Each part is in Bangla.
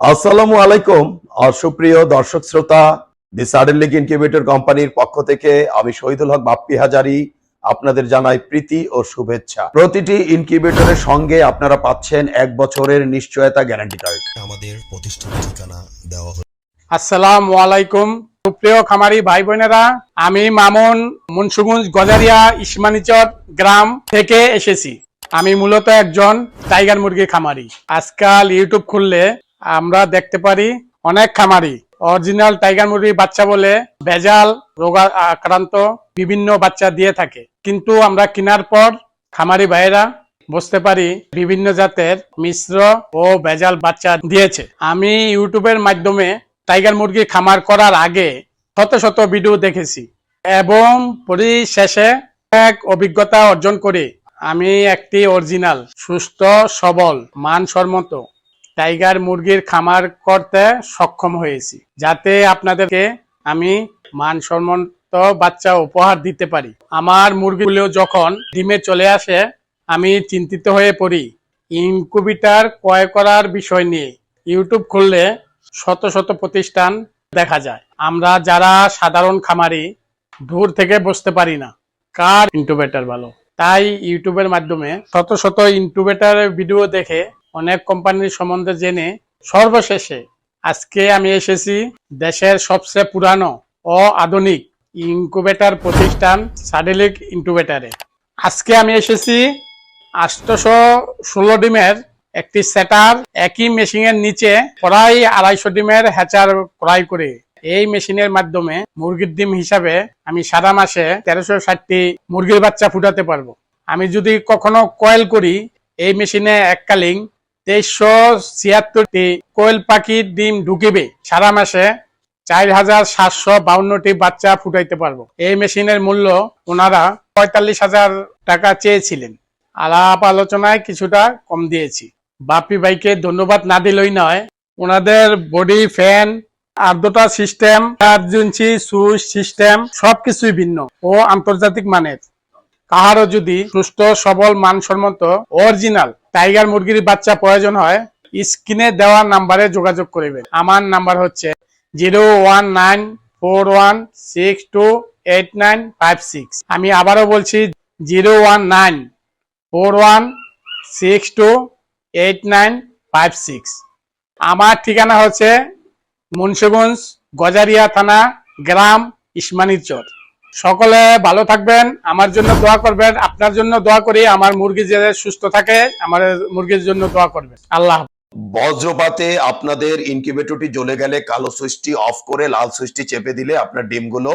আসসালামু আলাইকুম অসুপ্রিয় সুপ্রিয় দর্শক শ্রোতা দি সাডেন লিগ ইনকিউবেটর কোম্পানির পক্ষ থেকে আমি শহীদুল হক বাপ্পি হাজারি আপনাদের জানাই প্রীতি ও শুভেচ্ছা। প্রতিটি ইনকিউবেটরের সঙ্গে আপনারা পাচ্ছেন এক বছরের নিশ্চয়তা গ্যারান্টি কার্ড আমাদের প্রতিষ্ঠান ঠিকানা দেওয়া হলো আসসালামু আলাইকুম। সুপ্রিয় খামারি ভাই বোনেরা আমি মামুন মুন্সুগঞ্জ গজারিয়া ইসমানিচর গ্রাম থেকে এসেছি। আমি মূলত একজন টাইগার মুরগি খামারি। আজকাল ইউটিউব খুললে আমরা দেখতে পারি অনেক খামারি। অরিজিনাল টাইগার মুরগির বাচ্চা বলে ভেজাল, রোগা, আক্রান্ত বিভিন্ন বাচ্চা দিয়ে থাকে। কিন্তু আমরা কেনার পর খামারি ভাইয়েরা বুঝতে পারি বিভিন্ন জাতের মিশ্র ও ভেজাল বাচ্চা দিয়েছে। আমি ইউটিউবের মাধ্যমে টাইগার মুরগি খামার করার আগে শত শত ভিডিও দেখেছি এবং পরিশেষে এক অভিজ্ঞতা অর্জন করে। আমি একটি অরিজিনাল, সুস্থ, সবল, মানসম্মত টাইগার মুরগির খামার করতে সক্ষম হয়েছি, যাতে আপনাদেরকে আমি মানসম্মত বাচ্চা উপহার দিতে পারি। আমার মুরগিগুলো যখন ডিমে চলে আসে, আমি চিন্তিত হয়ে পড়ি। ইনকুবিটার ক্রয় করার বিষয় নিয়ে ইউটিউব খুললে শত শত প্রতিষ্ঠান দেখা যায়। আমরা যারা সাধারণ খামারি, দূর থেকে বসতে পারি না কার ইনকুবেটার ভালো। তাই ইউটিউবের মাধ্যমে শত শত ইনকুবেটারের ভিডিও দেখে অনেক কোম্পানির সম্বন্ধে জেনে সর্বশেষে আজকে আমি এসেছি দেশের সবচেয়ে পুরানো ও আধুনিক ইনকুবেটার প্রতিষ্ঠান সাডেলিক ইনকুবেটারে আজকে আমি এসেছি আটশোশো ষোলো ডিমের একটি সেটার একই মেশিনের নিচে প্রায় আড়াইশো ডিমের হ্যাচার ক্রয় করে। এই মেশিনের মাধ্যমে মুরগির ডিম হিসাবে আমি সারা মাসে তেরোশো ষাটটি মুরগির বাচ্চা ফুটাতে পারব। আমি যদি কখনো কয়েল করি, এই মেশিনে এককালীন তেইশশো ছিয়াত্তরটি কোয়েল পাখির ডিম ঢুকিবে। সারা মাসে চার হাজার সাতশো বাউন্নটি বাচ্চা ফুটাইতে পারব। এই মেশিনের মূল্য ওনারা পঁয়তাল্লিশ হাজার টাকা চেয়েছিলেন। আলাপ আলোচনায় কিছুটা কম দিয়েছি। বাপি ভাইকে ধন্যবাদ না দিলেই নয়, ওনাদের বডি, ফ্যান, আর্দ্রতা সিস্টেম আর্জেন্সি সুইচ সিস্টেম সবকিছুই ভিন্ন ও আন্তর্জাতিক মানের। কাহারও যদি সুস্থ, সবল, মানসম্মত অরিজিনাল টাইগার মুরগির বাচ্চা প্রয়োজন হয়, স্ক্রিনে দেওয়া নাম্বারে যোগাযোগ করবেন। আমার নাম্বার হচ্ছে zero one nine four one six two eight nine five six. আমি আবারও বলছি, zero one nine four one six two eight nine five six. আমার ঠিকানা হচ্ছে মুন্সিগঞ্জ, গজারিয়া থানা, গ্রাম ইসমানিরচর সকলে ভালো থাকবেন, আমার জন্য দোয়া করবেন, আপনার জন্য দোয়া করি, আমার মুরগি যে সুস্থ থাকে, আমার মুরগির জন্য দোয়া করবেন। আল্লাহ বজ্রপাতে আপনাদের ইনকিউবেটরটি জ্বলে গেলে কালো সুইচটি অফ করে লাল সুইচটি চেপে দিলে আপনার ডিমগুলো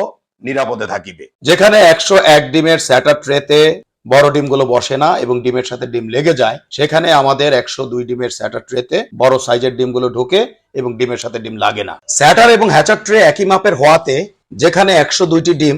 নিরাপদে থাকিবে। যেখানে একশো এক ডিমের স্যাটার ট্রেতে বড় ডিমগুলো বসে না এবং ডিমের সাথে ডিম লেগে যায়, সেখানে আমাদের একশো দুই ডিমের স্যাটার ট্রেতে বড় সাইজের ডিমগুলো ঢোকে এবং ডিমের সাথে ডিম লাগে না। স্যাটার এবং হ্যাচার ট্রে একই মাপের হওয়াতে যেখানে একশো দুইটি ডিম